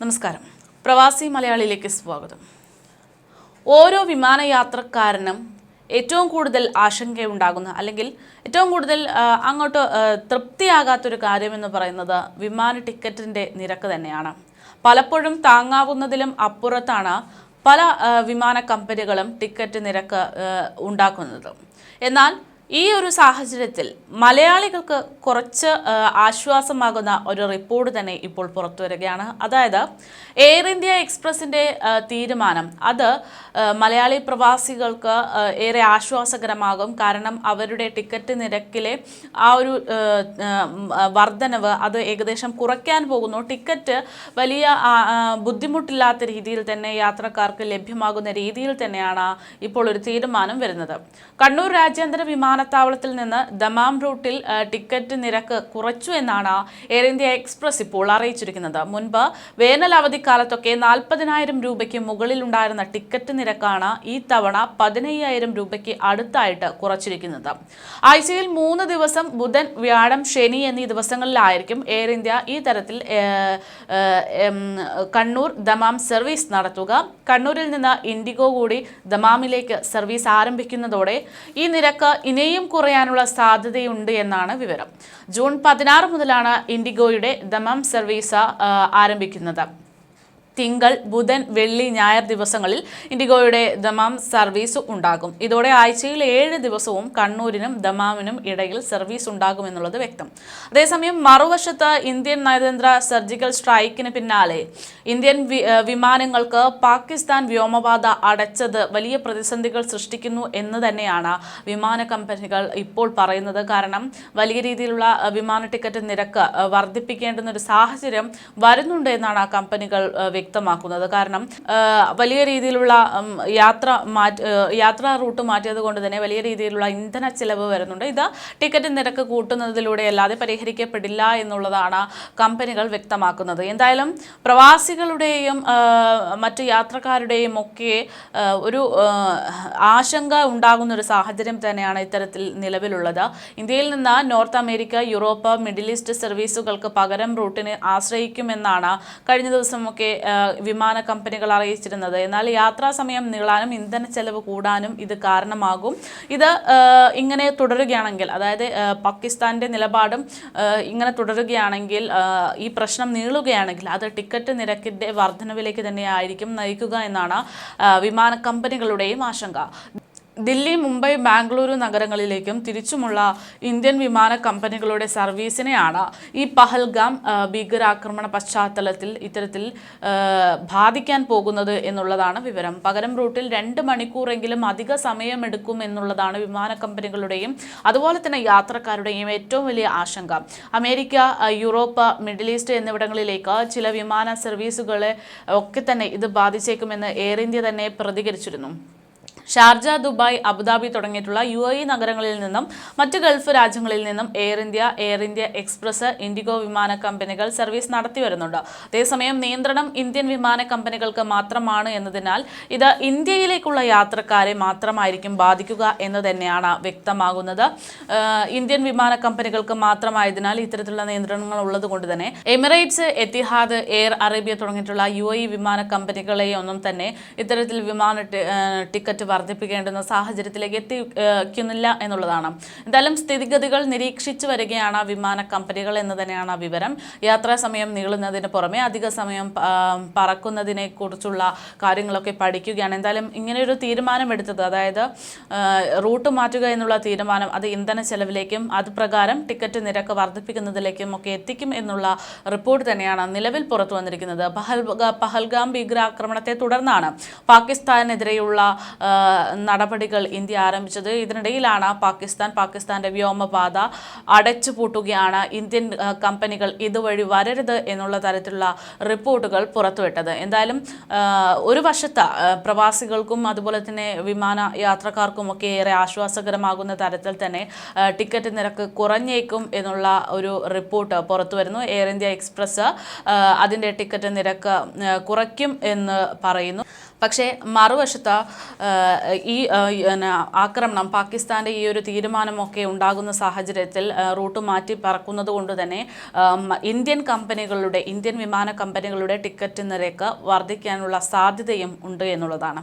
നമസ്കാരം. പ്രവാസി മലയാളിയിലേക്ക് സ്വാഗതം. ഓരോ വിമാനയാത്രക്കാരനും ഏറ്റവും കൂടുതൽ ആശങ്കയുണ്ടാകുന്ന അല്ലെങ്കിൽ ഏറ്റവും കൂടുതൽ അങ്ങോട്ട് തൃപ്തിയാകാത്തൊരു കാര്യമെന്ന് പറയുന്നത് വിമാന ടിക്കറ്റിന്റെ നിരക്ക് തന്നെയാണ്. പലപ്പോഴും താങ്ങാവുന്നതിലും അപ്പുറത്താണ് പല വിമാന കമ്പനികളും ടിക്കറ്റ് നിരക്ക് ഉണ്ടാക്കുന്നത്. എന്നാൽ ഈ ഒരു സാഹചര്യത്തിൽ മലയാളികൾക്ക് കുറച്ച് ആശ്വാസമാകുന്ന ഒരു റിപ്പോർട്ട് തന്നെ ഇപ്പോൾ പുറത്തു വരികയാണ്. അതായത് എയർ ഇന്ത്യ എക്സ്പ്രസിന്റെ തീരുമാനം. അത് മലയാളി പ്രവാസികൾക്ക് ഏറെ ആശ്വാസകരമാകും. കാരണം അവരുടെ ടിക്കറ്റ് നിരക്കിലെ ആ ഒരു വർധനവ് അത് ഏകദേശം കുറയ്ക്കാൻ പോകുന്നു. ടിക്കറ്റ് വലിയ ബുദ്ധിമുട്ടില്ലാത്ത രീതിയിൽ തന്നെ യാത്രക്കാർക്ക് ലഭ്യമാകുന്ന രീതിയിൽ തന്നെയാണ് ഇപ്പോൾ ഒരു തീരുമാനം വരുന്നത്. കണ്ണൂർ രാജ്യാന്തര വിമാനത്താവളത്തിൽ നിന്ന് ദമാം റൂട്ടിൽ ടിക്കറ്റ് നിരക്ക് കുറച്ചു എന്നാണ് എയർ ഇന്ത്യ എക്സ്പ്രസ് ഇപ്പോൾ അറിയിച്ചിരിക്കുന്നത്. മുൻപ് വേനൽ അവധിക്കാലത്തൊക്കെ നാൽപ്പതിനായിരം രൂപയ്ക്ക് മുകളിലുണ്ടായിരുന്ന ടിക്കറ്റ് നിരക്കാണ് ഈ തവണ പതിനയ്യായിരം രൂപയ്ക്ക് അടുത്തായിട്ട് കുറച്ചിരിക്കുന്നത്. ആഴ്ചയിൽ മൂന്ന് ദിവസം ബുധൻ വ്യാഴം ശനി എന്നീ ദിവസങ്ങളിലായിരിക്കും എയർ ഇന്ത്യ ഈ തരത്തിൽ കണ്ണൂർ ദമാം സർവീസ് നടത്തുക. കണ്ണൂരിൽ നിന്ന് ഇൻഡിഗോ കൂടി ദമാമിലേക്ക് സർവീസ് ആരംഭിക്കുന്നതോടെ ഈ നിരക്ക് ഇനിയും കുറയാനുള്ള സാധ്യതയുണ്ട് എന്നാണ് വിവരം. ജൂൺ പതിനാറ് മുതലാണ് ഇൻഡിഗോയുടെ ദമം സർവീസ് ആരംഭിക്കുന്നത്. തിങ്കൾ ബുധൻ വെള്ളി ഞായർ ദിവസങ്ങളിൽ ഇൻഡിഗോയുടെ ദമാം സർവീസ് ഉണ്ടാകും. ഇതോടെ ആഴ്ചയിൽ ഏഴ് ദിവസവും കണ്ണൂരിനും ദമാമിനും ഇടയിൽ സർവീസ് ഉണ്ടാകുമെന്നുള്ളത് വ്യക്തം. അതേസമയം മറുവശത്ത് ഇന്ത്യൻ നയതന്ത്ര സർജിക്കൽ സ്ട്രൈക്കിന് പിന്നാലെ ഇന്ത്യൻ വിമാനങ്ങൾക്ക് പാകിസ്ഥാൻ വ്യോമപാത അടച്ചത് വലിയ പ്രതിസന്ധികൾ സൃഷ്ടിക്കുന്നു എന്ന് തന്നെയാണ് വിമാന കമ്പനികൾ ഇപ്പോൾ പറയുന്നത്. കാരണം വലിയ രീതിയിലുള്ള വിമാന ടിക്കറ്റ് നിരക്ക് വർദ്ധിപ്പിക്കേണ്ടുന്ന ഒരു സാഹചര്യം വരുന്നുണ്ട് എന്നാണ് ആ കമ്പനികൾ ഏഹ് വ്യക്തമാക്കുന്നത്. കാരണം വലിയ രീതിയിലുള്ള യാത്ര മാറ്റ യാത്രാ റൂട്ട് മാറ്റിയത് കൊണ്ട് തന്നെ വലിയ രീതിയിലുള്ള ഇന്ധന ചിലവ് വരുന്നുണ്ട്. ഇത് ടിക്കറ്റ് നിരക്ക് കൂട്ടുന്നതിലൂടെ അല്ലാതെ പരിഹരിക്കപ്പെടില്ല എന്നുള്ളതാണ് കമ്പനികൾ വ്യക്തമാക്കുന്നത്. എന്തായാലും പ്രവാസികളുടെയും മറ്റ് യാത്രക്കാരുടെയും ഒക്കെ ഒരു ആശങ്ക ഉണ്ടാകുന്ന ഒരു സാഹചര്യം തന്നെയാണ് ഇത്തരത്തിൽ നിലവിലുള്ളത്. ഇന്ത്യയിൽ നിന്ന് North America Europe Middle East സർവീസുകൾക്ക് പകരം റൂട്ടിനെ ആശ്രയിക്കുമെന്നാണ് കഴിഞ്ഞ ദിവസമൊക്കെ വിമാന കമ്പനികൾ അറിയിച്ചിരുന്നത്. എന്നാൽ യാത്രാ സമയം നീളാനും ഇന്ധന ചെലവ് കൂടാനും ഇത് കാരണമാകും. ഇത് ഇങ്ങനെ തുടരുകയാണെങ്കിൽ അതായത് പാകിസ്ഥാന്റെ നിലപാടും ഇങ്ങനെ തുടരുകയാണെങ്കിൽ ഈ പ്രശ്നം നീളുകയാണെങ്കിൽ അത് ടിക്കറ്റ് നിരക്കിന്റെ വർധനവിലേക്ക് തന്നെയായിരിക്കും നയിക്കുക എന്നാണ് വിമാന കമ്പനികളുടെയും ആശങ്ക. ദില്ലി മുംബൈ ബാംഗ്ലൂരു നഗരങ്ങളിലേക്കും തിരിച്ചുമുള്ള ഇന്ത്യൻ വിമാന കമ്പനികളുടെ സർവീസിനെയാണ് ഈ പഹൽഗാം ഭീകരാക്രമണ പശ്ചാത്തലത്തിൽ ഇത്തരത്തിൽ ബാധിക്കാൻ പോകുന്നത് എന്നുള്ളതാണ് വിവരം. പകരം റൂട്ടിൽ രണ്ട് മണിക്കൂറെങ്കിലും അധിക സമയമെടുക്കും എന്നുള്ളതാണ് വിമാന കമ്പനികളുടെയും അതുപോലെ തന്നെ യാത്രക്കാരുടെയും ഏറ്റവും വലിയ ആശങ്ക. അമേരിക്ക യൂറോപ്പ് മിഡിൽ ഈസ്റ്റ് എന്നിവിടങ്ങളിലേക്ക് ചില വിമാന സർവീസുകളെ ഒക്കെ തന്നെ ഇത് ബാധിച്ചേക്കുമെന്ന് എയർ ഇന്ത്യ തന്നെ പ്രതികരിച്ചിരുന്നു. ഷാർജ ദുബായ് അബുദാബി തുടങ്ങിയിട്ടുള്ള യു എ നഗരങ്ങളിൽ നിന്നും മറ്റ് ഗൾഫ് രാജ്യങ്ങളിൽ നിന്നും air India air India express IndiGo വിമാന കമ്പനികൾ സർവീസ് നടത്തി വരുന്നുണ്ട്. അതേസമയം നിയന്ത്രണം ഇന്ത്യൻ വിമാന കമ്പനികൾക്ക് മാത്രമാണ് എന്നതിനാൽ ഇത് ഇന്ത്യയിലേക്കുള്ള യാത്രക്കാരെ മാത്രമായിരിക്കും ബാധിക്കുക എന്ന് തന്നെയാണ് വ്യക്തമാകുന്നത്. ഇന്ത്യൻ വിമാന കമ്പനികൾക്ക് മാത്രമായതിനാൽ ഇത്തരത്തിലുള്ള നിയന്ത്രണങ്ങൾ ഉള്ളത് കൊണ്ട് തന്നെ എമിറേറ്റ്സ് എത്തിഹാദ് എയർ അറേബ്യ തുടങ്ങിയിട്ടുള്ള യു വിമാന കമ്പനികളെയൊന്നും തന്നെ ഇത്തരത്തിൽ വിമാന ടിക്കറ്റ് വർദ്ധിപ്പിക്കേണ്ടുന്ന സാഹചര്യത്തിലേക്ക് എത്തിക്കുന്നില്ല എന്നുള്ളതാണ്. എന്തായാലും സ്ഥിതിഗതികൾ നിരീക്ഷിച്ചു വരികയാണ് വിമാന കമ്പനികൾ എന്ന് തന്നെയാണ് വിവരം. യാത്രാ സമയം നീളുന്നതിന് പുറമെ അധിക സമയം പറക്കുന്നതിനെ കുറിച്ചുള്ള കാര്യങ്ങളൊക്കെ പഠിക്കുകയാണ്. എന്തായാലും ഇങ്ങനെയൊരു തീരുമാനമെടുത്തത് അതായത് റൂട്ട് മാറ്റുക എന്നുള്ള തീരുമാനം അത് ഇന്ധന ചെലവിലേക്കും അത് പ്രകാരം ടിക്കറ്റ് നിരക്ക് വർദ്ധിപ്പിക്കുന്നതിലേക്കും ഒക്കെ എത്തിക്കും എന്നുള്ള റിപ്പോർട്ട് തന്നെയാണ് നിലവിൽ പുറത്തു വന്നിരിക്കുന്നത്. പഹൽ പഹൽഗാം ഭീകരാക്രമണത്തെ തുടർന്നാണ് പാകിസ്ഥാനെതിരെയുള്ള നടപടികൾ ഇന്ത്യ ആരംഭിച്ചത്. ഇതിനിടയിലാണ് പാകിസ്ഥാൻ പാകിസ്ഥാന്റെ വ്യോമപാത അടച്ചുപൂട്ടുകയാണ്. ഇന്ത്യൻ കമ്പനികൾ ഇതുവഴി വരരുത് എന്നുള്ള തരത്തിലുള്ള റിപ്പോർട്ടുകൾ പുറത്തുവിട്ടത്. എന്തായാലും ഒരു വശത്ത് പ്രവാസികൾക്കും അതുപോലെ തന്നെ വിമാന യാത്രക്കാർക്കും ഒക്കെ ഏറെ ആശ്വാസകരമാകുന്ന തരത്തിൽ തന്നെ ടിക്കറ്റ് നിരക്ക് കുറഞ്ഞേക്കും എന്നുള്ള ഒരു റിപ്പോർട്ട് പുറത്തു വരുന്നു എയർ ഇന്ത്യ എക്സ്പ്രസ് അതിന്റെ ടിക്കറ്റ് നിരക്ക് കുറയ്ക്കും എന്ന് പറയുന്നു. പക്ഷേ മറുവശത്ത് ഈ ആക്രമണം പാകിസ്ഥാന്റെ ഈ ഒരു തീരുമാനമൊക്കെ ഉണ്ടാകുന്ന സാഹചര്യത്തിൽ റൂട്ട് മാറ്റി പറക്കുന്നത് കൊണ്ട് തന്നെ ഇന്ത്യൻ കമ്പനികളുടെ ഇന്ത്യൻ വിമാന കമ്പനികളുടെ ടിക്കറ്റ് നിരക്ക് വർദ്ധിക്കാനുള്ള സാധ്യതയും ഉണ്ട് എന്നുള്ളതാണ്.